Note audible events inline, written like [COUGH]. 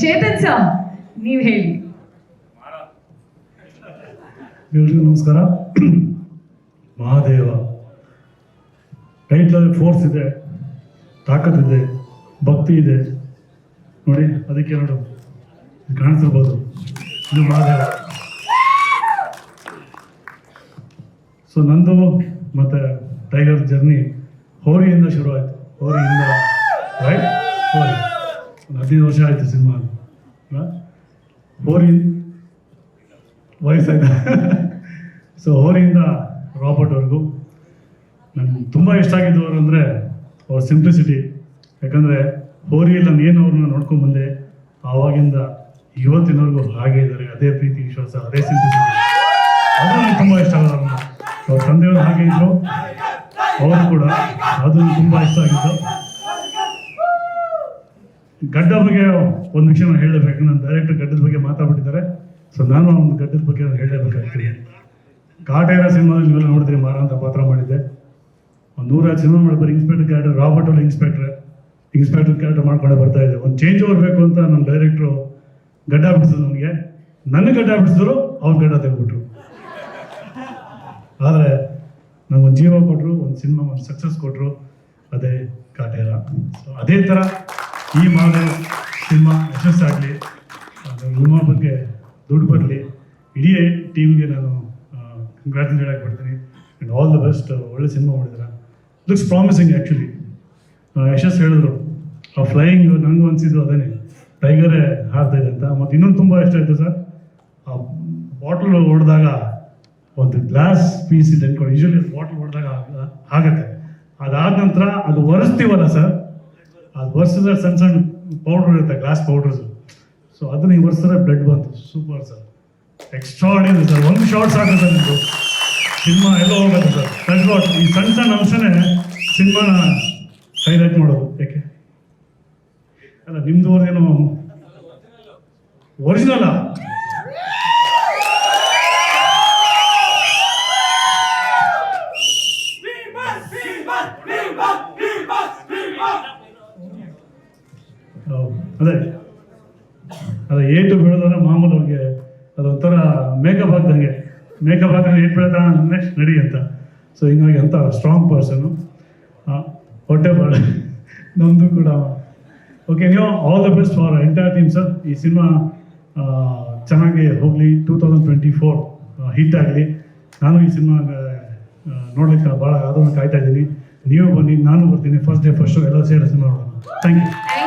Chetan sir, ನೀವ್ ಹೇಳಿ. ಎಲ್ರಿಗೂ ನಮಸ್ಕಾರ. ಮಹಾದೇವ. ಟೈಟ್ಲಲ್ಲಿ ಫೋರ್ಸ್ ಇದೆ ತಾಕತ್ತಿದೆ ಭಕ್ತಿ ಇದೆ. ನೋಡಿ, ಅದಕ್ಕೆ ಎರಡು ಇದು ಕಾಣಿಸಿರ್ಬೋದು ಇದು ಮಹಾದೇವ. ಸೊ ನಂದು ಮತ್ತು ಟೈಗರ್ ಜರ್ನಿ ಹೋರಿಯಿಂದ ಶುರು ಆಯಿತು ಹೋರಿಯಿಂದ ರೈಟ್ ಹೋರಿ. ಹದಿನೈದು ವರ್ಷ ಆಯಿತು ಸಿನಿಮಾ ಹೋರಿ. ವಯಸ್ಸಾಯ್ತು? ಸೊ [LAUGHS] ಹೋರಿಯಿಂದ ರಾಬರ್ಟ್ವರೆಗೂ ನಂಗೆ ತುಂಬ ಇಷ್ಟ ಆಗಿದ್ದವರು ಅಂದರೆ ಅವ್ರ ಸಿಂಪ್ಲಿಸಿಟಿ ಯಾಕಂದರೆ ಹೋರಿಯಲ್ಲಿ ನಾನು ಏನು ಅವ್ರನ್ನ ನೋಡ್ಕೊಂಡು ಬಂದೆ. ಆವಾಗಿಂದ ಇವತ್ತಿನವರೆಗೂ ಹಾಗೆ ಇದ್ದಾರೆ ಅದೇ ಪ್ರೀತಿ, ವಿಶ್ವಾಸ, ಅದೇ ಸಿಂಪ್ಲಿಸಿಟಿ ಅದು ನನಗೆ ತುಂಬ ಇಷ್ಟ ಆಗೋದು ಅವ್ರ ತಂದೆಯವರು ಹಾಗೆ ಇದ್ದರು ಅವರು ಕೂಡ ಅದು ತುಂಬ ಇಷ್ಟ ಆಗಿದ್ದು. ಗಡ್ಡ ಬಗ್ಗೆ ಒಂದು ವಿಷಯ ನಾನು ಹೇಳಬೇಕು ನಾನು ಡೈರೆಕ್ಟರ್ ಗಡ್ಡದ ಬಗ್ಗೆ ಮಾತಾಡ್ಬಿಟ್ಟಿದ್ದಾರೆ. ಸೊ ನಾನು ಒಂದು ಗಡ್ಡದ ಬಗ್ಗೆ ನಾನು ಹೇಳಬೇಕಾಗ್ತೀನಿ ಕಾಟೇರ ಸಿನಿಮಾದಲ್ಲಿ ನೀವೆಲ್ಲ ನೋಡಿದ್ರಿ ಮಾರ ಅಂತ ಪಾತ್ರ ಮಾಡಿದ್ದೆ. ಒಂದು ನೂರಾರು ಸಿನಿಮಾ ಮಾಡಿದ್ರೆ ಇನ್ಸ್ಪೆಕ್ಟರ್ ಕ್ಯಾರೆಕ್ಟರ್ ರಾಬರ್ಟ್ ಅವ್ರ ಇನ್ಸ್ಪೆಕ್ಟರ್ ಇನ್ಸ್ಪೆಕ್ಟರ್ ಕ್ಯಾರೆಕ್ಟರ್ ಮಾಡ್ಕೊಂಡೆ ಬರ್ತಾ ಇದೆ ಒಂದು ಚೇಂಜ್ ಬರಬೇಕು ಅಂತ ನಮ್ಮ ಡೈರೆಕ್ಟ್ರು ಗಡ್ಡ ಬಿಡಿಸಿದ್ರು ನನಗೆ ನನ್ನ ಗಡ್ಡ ಬಿಡಿಸಿದ್ರು, ಅವ್ರ ಗಡ್ಡ ತೆಗೆದ್ಬಿಟ್ರು. ಆದರೆ ಒಂದು ಜೀವ ಕೊಟ್ಟರು ಒಂದು ಸಿನಿಮಾ ಒಂದು ಸಕ್ಸಸ್ ಕೊಟ್ಟರು ಅದೇ ಕಾಟೇರ ಸೊ ಅದೇ ಥರ ಈ ಮಾದರಿ ಸಿನಿಮಾ ಆಗಲಿ ಸಿನಿಮಾ ಬಗ್ಗೆ ದುಡ್ಡು ಬರಲಿ, ಇಡೀ ಟೀಮ್ಗೆ ನಾನು ಕಂಗ್ರ್ಯಾಚುಲೇಟ್ ಆಗಿ ಬರ್ತೀನಿ ಆ್ಯಂಡ್ ಆಲ್ ದ ಬೆಸ್ಟ್ ಒಳ್ಳೆ ಸಿನಿಮಾ ಮಾಡಿದ್ರ ಲುಕ್ಸ್ ಪ್ರಾಮಿಸಿಂಗ್ ಆ್ಯಕ್ಚುಲಿ ಯಶಸ್ ಹೇಳಿದ್ರು. ಆ ಫ್ಲೈಯಿಂಗ್ ನನಗೂ ಅನಿಸಿದ್ದು ಅದೇನೆ. ಟೈಗರೇ ಹಾರ್ತಾ ಇದೆ ಅಂತ. ಮತ್ತು ಇನ್ನೊಂದು ತುಂಬ ಇಷ್ಟ ಆಯಿತು ಸರ್. ಆ ಬಾಟಲ್ ಹೊಡೆದಾಗ ಒಂದು ಗ್ಲಾಸ್ ಪೀಸ್ ಇದೆ ಅನ್ಕೊಂಡು ಯೂಶಲಿ ಬಾಟಲ್ ಹೊಡೆದಾಗ ಆಗುತ್ತೆ. ಅದಾದ ನಂತರ ಅದು ಒರೆಸ್ತೀವಲ್ಲ ಸರ್? ಅದು ಒರೆಸಿದ್ರೆ ಸಣ್ಣ ಸಣ್ಣ ಪೌಡ್ರ್ ಇರುತ್ತೆ ಗ್ಲಾಸ್ ಪೌಡ್ರಸ್ ಸೊ ಅದನ್ನ ಈ ಒರೆಸಿದ್ರೆ ಬ್ಲಡ್ ಬಂತು. ಸೂಪರ್ ಸರ್ ಎಕ್ಸ್ಟ್ರಾಡಿನರಿ ಸರ್ ಒಂದು ಶಾರ್ಟ್ ಸಾಕು ಸರ್ ನಿಮ್ಮದು ಸಿನಿಮಾ ಎಲ್ಲ ಹೋಗುತ್ತೆ ಸರ್ ವಾಟ್ ಈ ಸಣ್ಣ ಸಣ್ಣ ಅಂಶನೇ ಸಿನಿಮಾನ ಹೈಲೈಟ್ ಮಾಡೋದು. ಯಾಕೆ? ಅಲ್ಲ, ನಿಮ್ದು ಅವ್ರೇನು ಒರಿಜಿನಲ್ಲ ಅದೇ ಅದೇ ಏಟು ಬೆಳೆದ್ರೆ ಮಾಮೂಲು ಅವ್ರಿಗೆ ಅದೊಂಥರ ಮೇಕಪ್ ಹಾಕ್ದಂಗೆ ಮೇಕಪ್ ಹಾಕಿದ್ರೆ ಏಟ್ ಬೀಳತ್ತ ನೆಕ್ಸ್ಟ್ ನಡಿ ಅಂತ. ಸೊ ಹಿಂಗಾಗಿ ಅಂತ ಸ್ಟ್ರಾಂಗ್ ಪರ್ಸನು ಹೊಟ್ಟೆ ಬಾಳ ನಮ್ಮದು ಕೂಡ. ಓಕೆ ನೀವು all the best for entire team sir ಈ ಸಿನಿಮಾ ಚೆನ್ನಾಗಿ ಹೋಗಲಿ. Two thousand twenty four hit ಆಗಲಿ. ನಾನು ಈ ಸಿನಿಮಾ ನೋಡಲಿಕ್ಕೆ ಭಾಳ ಅದನ್ನು ಕಾಯ್ತಾ ಇದ್ದೀನಿ. ನೀವು ಬನ್ನಿ, ನಾನು ಬರ್ತೀನಿ. ಫಸ್ಟ್ ಡೇ ಫಸ್ಟ್ ಎಲ್ಲ ಸೇರಿ ಸಿನಿಮಾ ನೋಡೋಣ. Thank you